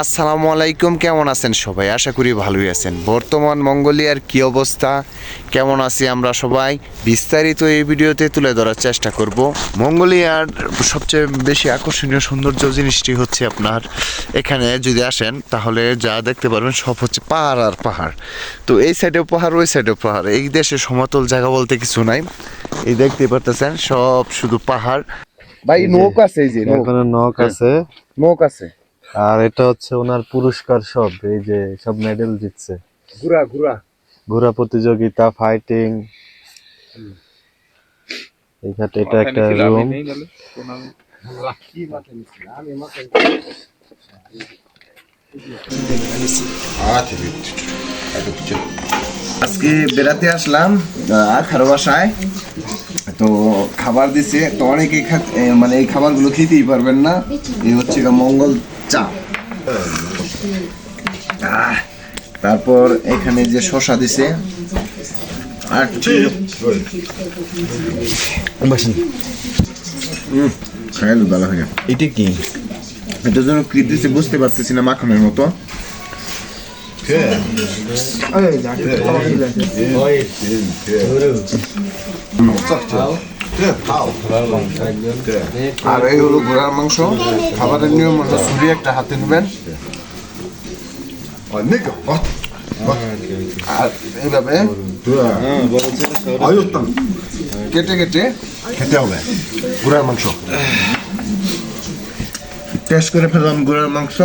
আসসালামু আলাইকুম কেমন আছেন সবাই? আশা করি ভালোই আছেন। বর্তমান মঙ্গোলিয়ার কি অবস্থা? কেমন আছি আমরা সবাই? বিস্তারিত এই ভিডিওতে তুলে ধরার চেষ্টা করব। মঙ্গোলিয়ার সবচেয়ে বেশি আকর্ষণীয় সৌন্দর্য জিনিসটি হচ্ছে আপনার এখানে যদি আসেন তাহলে যা দেখতে পারবেন সব হচ্ছে পাহাড় আর পাহাড়। তো এই সাইডেও পাহাড় ওই সাইডেও পাহাড়। এই দেশে সমতল জায়গা বলতে কিছু নাই। এই দেখতে পারতেছেন সব শুধু পাহাড়। ভাই নৌক আছে এই যে নৌক হ্যাঁ। আছে। নৌক আছে। আর এটা হচ্ছে ওনার পুরস্কার সব এই যে সব মেডেল জিতছে। ঘুরা ঘুরা। ঘোড়া প্রতিযোগিতা ফাইটিং এইখানে এটা একটা রুম আজকে বেড়াতে আসলাম খারো বাসায়। তো খাবার দিছে তো অনেকেই খা- মানে এই খাবারগুলো খেতেই পারবেন না। এই হচ্ছে গিয়ে মঙ্গল চা তারপর এখানে যে শশা দিছে আর হুম, খাইলো ভালো হয়ে এটা কি এটার জন্য কি দিছে বুঝতে পারতেছি না মাখনের মতো আর এই হলো ঘোড়ার মাংস। খাবারের নিয়ম হলো ছুরি একটা হাতে নেবেন। আর এইভাবে কেটে কেটে। খেতে হবে ঘোড়ার মাংস। টেস্ট করে ফেললাম ঘোড়ার মাংস।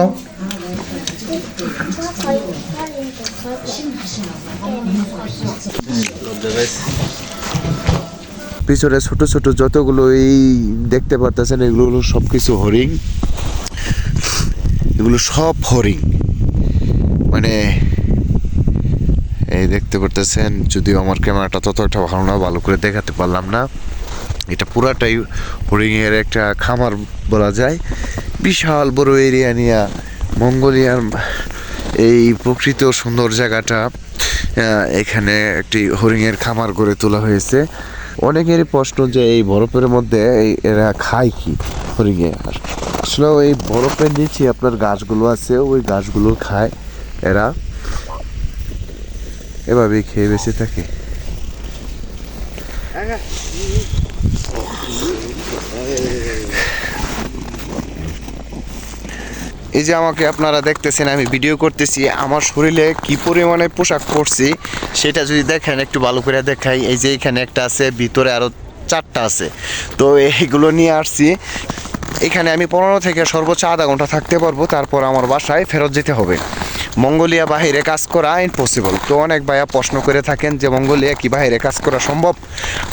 পিছনে ছোট ছোট যতগুলো এই দেখতে পারতেছেন, এগুলো হলো সব কিছু হরিণ। এগুলো সব হরিণ। মানে এই দেখতে পারতেছেন, যদিও আমার ক্যামেরাটা ততটা ভালো না, ভালো করে দেখাতে পারলাম না। এটা পুরাটাই হরিণের একটা খামার বলা যায়। বিশাল বড় এরিয়া নিয়ে মঙ্গোলিয়ার এই প্রকৃত সুন্দর জায়গাটা এখানে একটি হরিণের খামার গড়ে তোলা হয়েছে। অনেকেরই প্রশ্ন যে এই বরফের মধ্যে এই এরা খায় কি? হরিণে আসলে এই বরফের নিচে আপনার গাছগুলো আছে, ওই গাছগুলো খায় এরা। এভাবেই খেয়ে বেঁচে থাকে। এই যে আমাকে আপনারা দেখতেছেন, আমি ভিডিও করতেছি, আমার শরীরে কি পরিমাণে পোশাক পরছি সেটা যদি দেখেন, একটু ভালো করে দেখাই। এই যে এখানে একটা আছে, ভিতরে আরও চারটা আছে। তো এইগুলো নিয়ে আসছি। এখানে আমি পনেরো থেকে সর্বোচ্চ আধা ঘণ্টা থাকতে পারব, তারপর আমার বাসায় ফেরত যেতে হবে। মঙ্গোলিয়া বাহিরে কাজ করা ইম্পসিবল তো অনেক ভাইয়া প্রশ্ন করে থাকেন যে মঙ্গোলিয়া কি বাহিরে কাজ করা সম্ভব?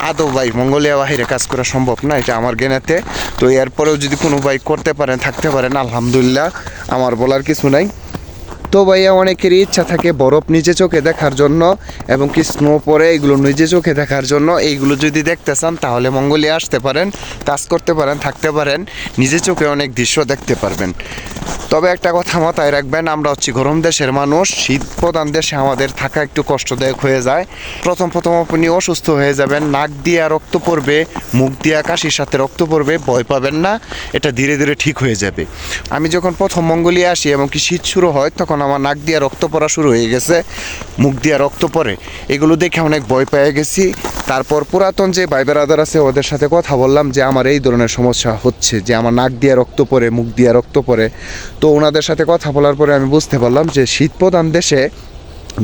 আদৌ ভাই, মঙ্গোলিয়া বাহিরে কাজ করা সম্ভব না, এটা আমার জ্ঞানাতে। তো এরপরেও যদি কোনো ভাই করতে পারেন থাকতে পারেন আলহামদুলিল্লাহ, আমার বলার কিছু নাই। তো ভাইয়া, অনেকেরই ইচ্ছা থাকে বরফ নিজে চোখে দেখার জন্য এবং কি স্নো পরে এগুলো নিজে চোখে দেখার জন্য। এইগুলো যদি দেখতে চান, তাহলে মঙ্গলিয়া আসতে পারেন, কাজ করতে পারেন, থাকতে পারেন, নিজে চোখে অনেক দৃশ্য দেখতে পারবেন। তবে একটা কথা মাথায় রাখবেন, আমরা হচ্ছি গরম দেশের মানুষ, শীত প্রধান দেশে আমাদের থাকা একটু কষ্টদায়ক হয়ে যায়। প্রথম প্রথম আপনি অসুস্থ হয়ে যাবেন, নাক দিয়ে রক্ত পড়বে, মুখ দিয়ে কাশির সাথে রক্ত পড়বে, ভয় পাবেন না, এটা ধীরে ধীরে ঠিক হয়ে যাবে। আমি যখন প্রথম মঙ্গোলিয়া আসি এবং কি শীত শুরু হয়, তখন আমার নাক দিয়ে রক্ত পড়া শুরু হয়ে গেছে, মুখ দিয়ে রক্ত পড়ে। এগুলো দেখে অনেক ভয় পেয়ে গেছি। তারপর পুরাতন যে ভাই বেড়াদার আছে, ওদের সাথে কথা বললাম যে, আমার এই ধরনের সমস্যা হচ্ছে যে, আমার নাক দিয়ে রক্ত পড়ে, মুখ দিয়ে রক্ত পড়ে। তো ওনাদের সাথে কথা বলার পরে আমি বুঝতে পারলাম যে শীত প্রধান দেশে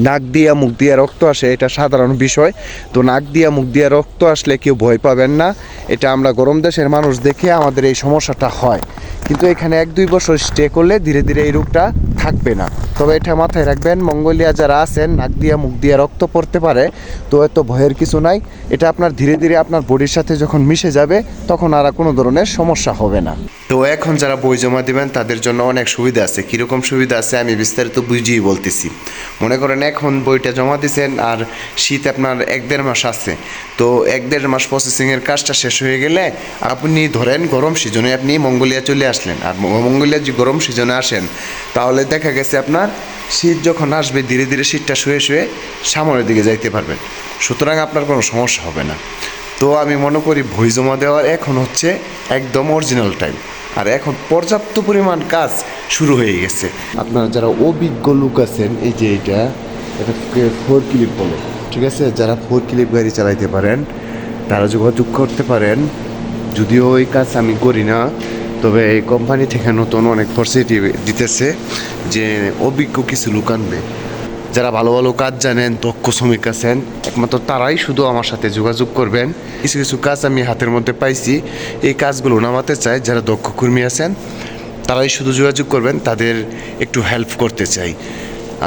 নাক দিয়া, মুখ দিয়া রক্ত আসে, এটা সাধারণ বিষয়। তো নাক দিয়া, মুখ দিয়া রক্ত আসলে কেউ ভয় পাবেন না। এটা আমরা গরম দেশের মানুষ দেখে আমাদের এই সমস্যাটা হয়। কিন্তু এখানে এক দুই বছর স্টে করলে ধীরে ধীরে এই রোগটা থাকবে না। তবে এটা মাথায় রাখবেন, মঙ্গোলিয়া যারা আছেন, নাক দিয়া, মুখ দিয়া রক্ত পড়তে পারে, তো এত ভয়ের কিছু নাই। এটা আপনার ধীরে ধীরে আপনার বডির সাথে যখন মিশে যাবে, তখন আর কোনো ধরনের সমস্যা হবে না। তো এখন যারা বই জমা দিবেন, তাদের জন্য অনেক সুবিধা আছে। কীরকম সুবিধা আছে আমি বিস্তারিত বুঝিয়ে বলতেছি। মনে করেন এখন বইটা জমা দিয়েছেন আর শীত আপনার এক দেড় মাস আছে। তো এক দেড় মাস প্রসেসিংয়ের কাজটা শেষ হয়ে গেলে আপনি ধরেন গরম সিজনে আপনি মঙ্গোলিয়া চলে আসলেন। আর মঙ্গোলিয়া যে গরম সিজনে আসেন, তাহলে দেখা গেছে আপনার, শীত যখন আসবে, ধীরে ধীরে শীতটা শুয়ে শুয়ে সামনের দিকে যাইতে পারবেন। সুতরাং আপনার কোনো সমস্যা হবে না। তো আমি মনে করি বই জমা দেওয়ার এখন হচ্ছে একদম অরিজিনাল টাইম আর এখন পর্যাপ্ত পরিমাণ কাজ শুরু হয়ে গেছে। আপনারা যারা অভিজ্ঞ লোক আছেন, এই যে এটা এটাকে ফোর ক্লিপ বলে, ঠিক আছে? যারা ফোর ক্লিপ গাড়ি চালাইতে পারেন, তারা যোগাযোগ করতে পারেন। যদিও ওই কাজ আমি করি না তবে এই কোম্পানি থেকে নতুন অনেক ফর্সিটি দিতেছে যে অভিজ্ঞ কিছু লোক আনবে। যারা ভালো ভালো কাজ জানেন, দক্ষ শ্রমিক আছেন, একমাত্র তারাই শুধু আমার সাথে যোগাযোগ করবেন। কিছু কিছু কাজ আমি হাতের মধ্যে পাইছি। এই কাজগুলো নামাতে চাই, যারা দক্ষ কর্মী আছেন, তারাই শুধু যোগাযোগ করবেন, তাদের একটু হেল্প করতে চাই।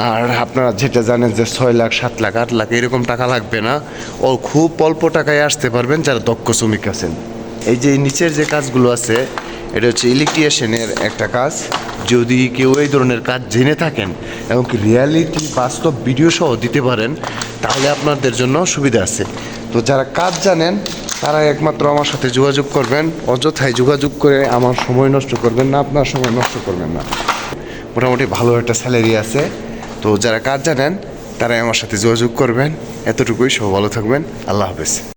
আর আপনারা যেটা জানেন যে ছয় লাখ, সাত লাখ, আট লাখ, এরকম টাকা লাগবে না। ও খুব অল্প টাকায় আসতে পারবেন যারা দক্ষ শ্রমিক আছেন। এই যে নিচের যে কাজগুলো আছে এটা হচ্ছে ইলেকট্রিশিয়ানের একটা কাজ। যদি কেউ এই ধরনের কাজ জেনে থাকেন এবং কি রিয়ালিটি বাস্তব ভিডিও সহ দিতে পারেন, তাহলে আপনাদের জন্য সুবিধা আছে। তো যারা কাজ জানেন, তারা একমাত্র আমার সাথে যোগাযোগ করবেন। অযথায় যোগাযোগ করে আমার সময় নষ্ট করবেন না, আপনার সময় নষ্ট করবেন না। মোটামুটি ভালো একটা স্যালারি আছে। তো যারা কাজ জানেন, তারাই আমার সাথে যোগাযোগ করবেন। এতটুকুই সব ভালো থাকবেন। আল্লাহ হাফেজ।